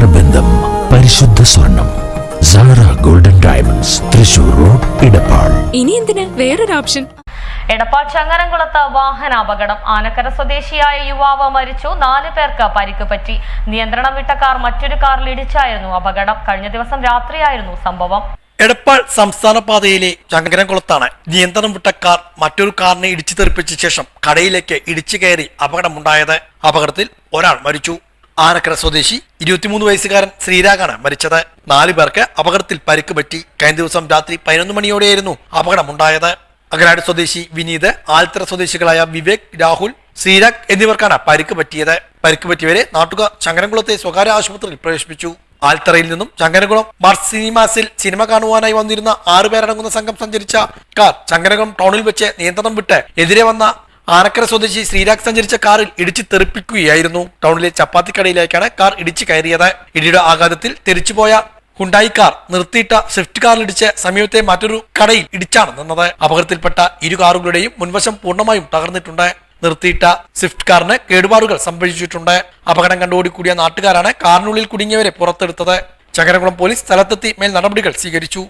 നേത്രബന്ധം പരിശുദ്ധ സ്വർണം. Sara golden diamonds Thrissur road Edappal. ഇനി എന്തിനാ? വേറൊരു ഓപ്ഷൻ എടപ്പാൾ ചങ്ങരംകുളത്ത് വാഹനാപകടം. ആനക്കര സ്വദേശിയായ യുവാവ് മരിച്ചു. നാല് പേർക്ക് പരിക്ക് പറ്റി. നിയന്ത്രണം വിട്ട കാർ മറ്റൊരു കാറിൽ ഇടിച്ചായിരുന്നു അപകടം. കഴിഞ്ഞ ദിവസം രാത്രിയായിരുന്നു സംഭവം. എടപ്പാൾ സംസ്ഥാന പാതയിലെ ചങ്കരംകുളത്താണ് നിയന്ത്രണം വിട്ട കാർ മറ്റൊരു കാറിനെ ഇടിച്ചു തെറിപ്പിച്ച ശേഷം കടയിലേക്ക് ഇടിച്ചു കയറി അപകടമുണ്ടായത്. അപകടത്തിൽ ഒരാൾ മരിച്ചു. ആനക്കര സ്വദേശി ഇരുപത്തിമൂന്ന് വയസ്സുകാരൻ ശ്രീരാഗാണ് മരിച്ചത്. നാലു പേർക്ക് അപകടത്തിൽ പരിക്ക് പറ്റി. കഴിഞ്ഞ ദിവസം രാത്രി പതിനൊന്ന് മണിയോടെയായിരുന്നു അപകടമുണ്ടായത്. അകനാട് സ്വദേശി വിനീത് ആൽത്തറ സ്വദേശികളായ വിവേക് രാഹുൽ ശ്രീരാഗ് എന്നിവർക്കാണ് പരിക്ക് പറ്റിയത്. പരിക്ക് പറ്റിയവരെ നാട്ടുകാർ ചങ്ങരംകുളത്തെ സ്വകാര്യ ആശുപത്രിയിൽ പ്രവേശിപ്പിച്ചു. ആൽത്തറയിൽ നിന്നും ചങ്ങനകുളം മാർസ് സിനിമാസിൽ സിനിമ കാണുവാനായി വന്നിരുന്ന ആറുപേരടങ്ങുന്ന സംഘം സഞ്ചരിച്ച കാർ ചങ്ങനകുളം ടൗണിൽ വെച്ച് നിയന്ത്രണം വിട്ട് എതിരെ വന്ന ആനക്കര സ്വദേശി ശ്രീരാഗ് സഞ്ചരിച്ച കാറിൽ ഇടിച്ചു തെറിപ്പിക്കുകയായിരുന്നു. ടൗണിലെ ചപ്പാത്തിക്കടയിലേക്കാണ് കാർ ഇടിച്ചു കയറിയത്. ഇടിയുടെ ആഘാതത്തിൽ തെറിച്ചുപോയ ഹുണ്ടായി കാർ നിർത്തിയിട്ട സ്വിഫ്റ്റ് കാറിലിടിച്ച് സമീപത്തെ മറ്റൊരു കടയിൽ ഇടിച്ചാണ് നിന്നത്. അപകടത്തിൽപ്പെട്ട ഇരു കാറുകളുടെയും മുൻവശം പൂർണമായും തകർന്നിട്ടുണ്ട്. നിർത്തിയിട്ട സ്വിഫ്റ്റ് കാറിന് കേടുപാടുകൾ സംഭവിച്ചിട്ടുണ്ട്. അപകടം കൂടിയ നാട്ടുകാരാണ് കാറിനുള്ളിൽ കുടുങ്ങിയവരെ പുറത്തെടുത്തത്. ചകരകുളം പോലീസ് സ്ഥലത്തെത്തി മേൽ നടപടികൾ സ്വീകരിച്ചു.